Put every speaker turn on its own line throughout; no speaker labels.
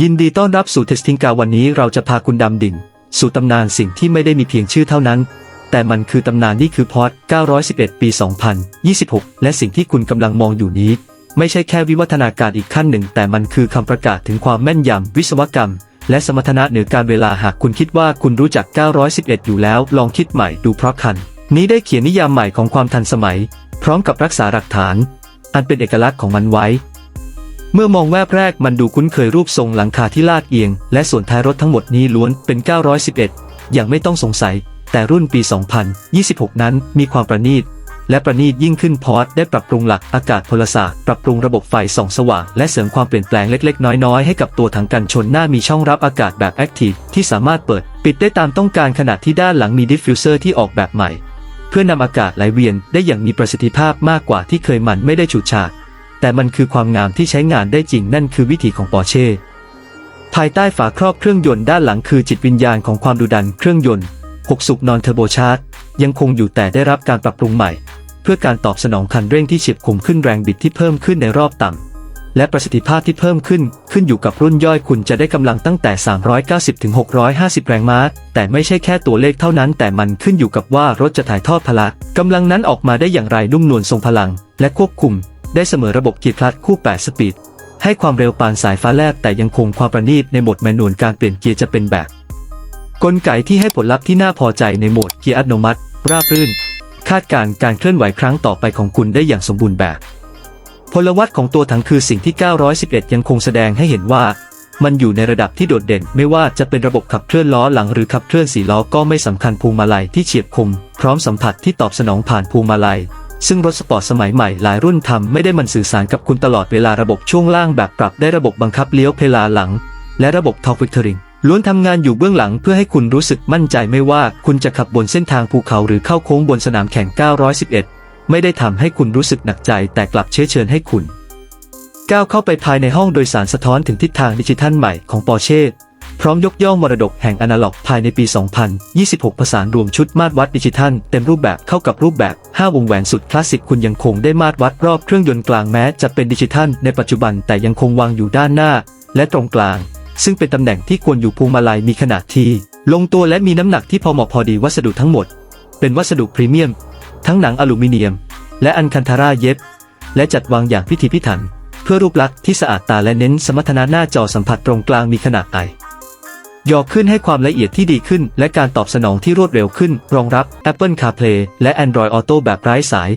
ยินดีต้อนรับสู่เทสติงกาวันนี้เราจะพาคุณดำดิ่ง สู่ตำนานสิ่งที่ไม่ได้มีเพียงชื่อเท่านั้น แต่มันคือตำนานนี่คือพอด911 ปี 2026 และสิ่งที่คุณกำลังมองอยู่นี้ ไม่ใช่แค่วิวัฒนาการอีกขั้นหนึ่ง แต่มันคือคำประกาศถึงความแม่นยำวิศวกรรม และสมรรถนะเหนือการเวลาหากคุณคิดว่าคุณรู้จัก 911 อยู่แล้ว ลองคิดใหม่ดูเพราะคัน นี้ได้เขียนนิยามใหม่ของความทันสมัย พร้อมกับรักษาหลักฐาน อันเป็นเอกลักษณ์ของมันไว้ เมื่อมองแวบแรกมันดูคุ้นเคยรูปทรงหลังคาที่ลาดเอียง และส่วนท้ายรถทั้งหมดนี้ล้วนเป็น 911 อย่างไม่ต้องสงสัย แต่รุ่นปี 2026 นั้นมีความประณีต และประณีตยิ่งขึ้นพอร์ตได้ปรับปรุงหลักอากาศพลศาสตร์ปรับปรุงระบบไฟส่องสว่าง และเสริมความเปลี่ยนแปลงเล็ก ๆ น้อย ๆ ให้กับตัวถังกันชนหน้ามีช่องรับอากาศแบบแอคทีฟที่สามารถเปิด ปิดได้ตามต้องการขณะที่ด้านหลังมีดิฟฟิวเซอร์ที่ออกแบบใหม่ เพื่อนำอากาศไหลเวียนได้อย่างมีประสิทธิภาพมากกว่าที่เคยมันไม่ได้ฉูดฉาด แต่มันคือความงามที่ใช้งานได้จริงนั่นคือวิถีของปอร์เช่ภายใต้ฝาครอบเครื่องยนต์ด้านหลังคือจิตวิญญาณของความดุดันเครื่องยนต์ 6สุกนอนเทอร์โบชาร์จยังคงอยู่แต่ได้รับการปรับปรุงใหม่ เพื่อการตอบสนองคันเร่งที่เฉียบคมขึ้นแรงบิดที่เพิ่มขึ้นในรอบต่ำและประสิทธิภาพที่เพิ่มขึ้น ขึ้นอยู่กับรุ่นย่อยคุณจะได้กำลังตั้งแต่ 390ถึง650 แรงม้า แต่ไม่ใช่แค่ตัวเลขเท่านั้น แต่มันขึ้นอยู่กับว่ารถจะถ่ายทอดพละกำลังนั้นออกมาได้อย่างไรนุ่มนวลทรงพลัง และควบคุม ได้เสมอระบบเกียร์คลัตช์คู่ 8 สปีด ให้ความเร็วปานสายฟ้าแลบแต่ยังคงความประณีตในโหมดแมนนวลการเปลี่ยนเกียร์จะเป็นแบบ กลไกที่ให้ผลลัพธ์ที่น่าพอใจในโหมดเกียร์อัตโนมัติ ราบรื่น คาดการการเคลื่อนไหวครั้งต่อไปของคุณได้อย่างสมบูรณ์แบบ พลวัตของตัวถังคือสิ่งที่ 911 ยังคงแสดงให้เห็นว่ามันอยู่ในระดับที่โดดเด่น ไม่ว่าจะเป็นระบบขับเคลื่อนล้อหลังหรือขับเคลื่อนสี่ล้อก็ไม่สำคัญพวงมาลัยที่เฉียบคม พร้อมสัมผัสที่ตอบสนองผ่านพวงมาลัย ซึ่งรถสปอร์ตสมัยใหม่หลายรุ่นทำไม่ได้มันสื่อสารกับคุณตลอดเวลาระบบช่วงล่างแบบปรับได้ระบบบังคับเลี้ยวเพลาหลัง และระบบทอร์กวิกเตอริงล้วนทำงานอยู่เบื้องหลังเพื่อให้คุณรู้สึกมั่นใจไม่ว่าคุณจะขับบนเส้นทางภูเขาหรือเข้าโค้งบนสนามแข่ง 911 ไม่ได้ทำให้คุณรู้สึกหนักใจแต่กลับเชื้อเชิญให้คุณ ก้าวเข้าไปภายในห้องโดยสารสะท้อนถึงทิศทางดิจิทัลใหม่ของปอร์เช่ พร้อมยกย่องมรดกแห่งอนาล็อกภายในปี 2026 ผสานรวมชุดมาตรวัดดิจิทัล เต็มรูปแบบเข้ากับรูปแบบ 5 วงแหวนสุดคลาสสิกคุณยังคงได้มาตรวัดรอบเครื่องยนต์กลางแม้จะเป็นดิจิทัลในปัจจุบันแต่ยังคงวางอยู่ด้านหน้า และตรงกลาง ซึ่งเป็นตำแหน่งที่ควรอยู่พวงมาลัยมีขนาดที่ลงตัวและมีน้ำหนักที่พอเหมาะพอดีวัสดุทั้งหมด เป็นวัสดุพรีเมียม ทั้งหนังอลูมิเนียม และอันคันธาราเย็บ และจัดวางอย่างพิถีพิถัน เพื่อรูปลักษณ์ที่สะอาดตาและเน้นสมรรถนะหน้าจอสัมผัสตรงกลางมีขนาดไอ ยอขึ้นให้ความละเอียดที่ดีขึ้น และการตอบสนองที่รวดเร็วขึ้น รองรับ Apple CarPlay และ Android Auto แบบไร้สาย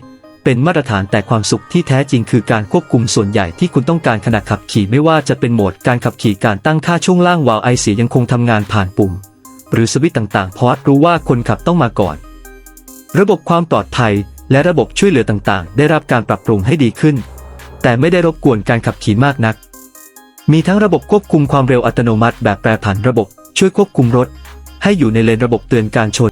เป็นมาตรฐานแต่ความสุขที่แท้จริงคือการควบคุมส่วนใหญ่ที่คุณต้องการขณะขับขี่ไม่ว่าจะเป็นโหมดการขับขี่การตั้งค่าช่วงล่างวาล์วไอเสียยังคงทำงานผ่านปุ่ม หรือสวิตต่างๆเพราะรู้ว่าคนขับต้องมาก่อน ระบบความปลอดภัย และระบบช่วยเหลือต่างๆ ได้รับการปรับปรุงให้ดีขึ้น แต่ไม่ได้รบกวนการขับขี่มากนัก มีทั้งระบบควบคุมความเร็วอัตโนมัติแบบแปรผันระบบช่วยควบคุมรถ ให้อยู่ในเลนระบบเตือนการชน